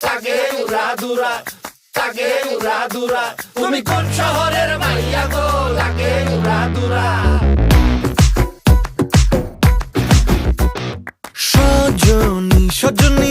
তাকে উড়া দুরা, তাকে উড়া দুরা। তুমি কোন শহরের মাইয়া গো? লাগে উড়া দুরা। সজনী সজনী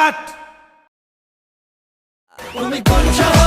কাট তুমি কোন শহরের